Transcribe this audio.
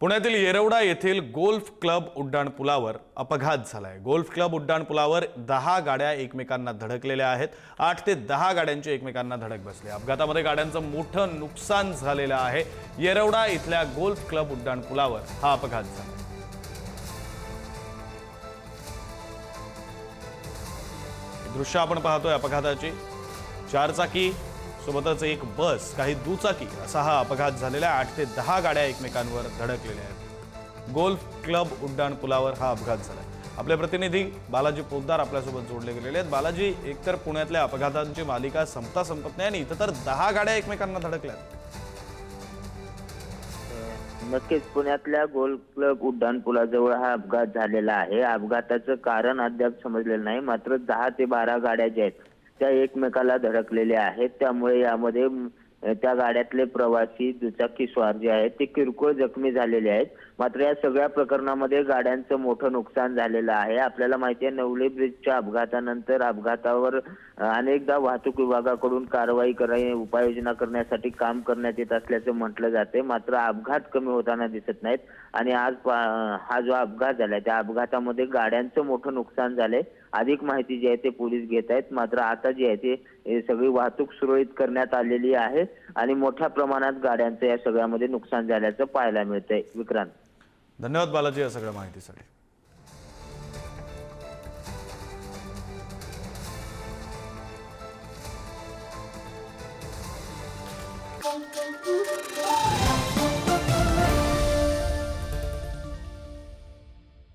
पुण्यातील येरवडा येथील golf club उड्डाणपुलावर अपघात झाला आहे गोल्फ क्लब उड्डाणपुलावर दहा गाड्या एकमेकांना धडकलेल्या आहेत. आठ ते दहा गाड्यांची एकमेकांना धडक बसली. अपघातामध्ये गाड्यांचं मोठं नुकसान झालेलं आहे. येरवडा इथल्या गोल्फ क्लब उड्डाणपुलावर हा अपघात झाला. दृश्य आपण पाहतोय अपघाताची. चारचाकी सोबतच एक बस काही दुचाकी असा हा अपघात झालेला आहे आठ ते दहा गाड्या एकमेकांवर धडकलेल्या आहेत. गोल्फ क्लब उड्डाण पुलावर हा अपघात झाला आपले प्रतिनिधी बालाजी पोद्दार आपल्यासोबत जोडले गेलेले आहेत. बालाजी एकतर पुण्यातल्या अपघातांची मालिका संपता संपत नाही आणि इथं तर दहा गाड्या एकमेकांना धडकल्यात नक्कीच पुण्यातल्या गोल क्लब उड्डाण पुलाजवळ हा अपघात झालेला आहे. अपघाताचं कारण अद्याप समजलेलं नाही. मात्र दहा ते बारा गाड्या ज्या आहेत त्या एकमेकाला धडकलेल्या आहेत. त्यामुळे यामध्ये त्या गाड्यातले प्रवासी दुचाकी स्वार जे आहेत ते किरकोळ जखमी झालेले आहेत. मात्र या सगळ्या प्रकरणामध्ये गाड्यांचं मोठं नुकसान झालेलं आहे. आपल्याला माहिती आहे नवले ब्रिजच्या अपघातानंतर अपघातावर अनेकदा वाहतूक विभागाकडून कारवाई कराय उपाययोजना करण्यासाठी काम करण्यात येत असल्याचं म्हटलं जाते. मात्र अपघात कमी होताना दिसत नाहीत. आणि आज हा जो अपघात झालाय त्या अपघातामध्ये गाड्यांचं मोठं नुकसान झालंय. अधिक माहिती जी आहे ते पोलीस घेत आहेत. मात्र आता जी आहे ते सगळी वाहतूक सुरळीत करण्यात आलेली आहे आणि मोठ्या प्रमाणात गाड्यांचं या सगळ्यामध्ये नुकसान झाल्याचं पाहायला मिळतंय. विक्रांत. धन्यवाद बालाजी या सगळ्या माहितीसाठी.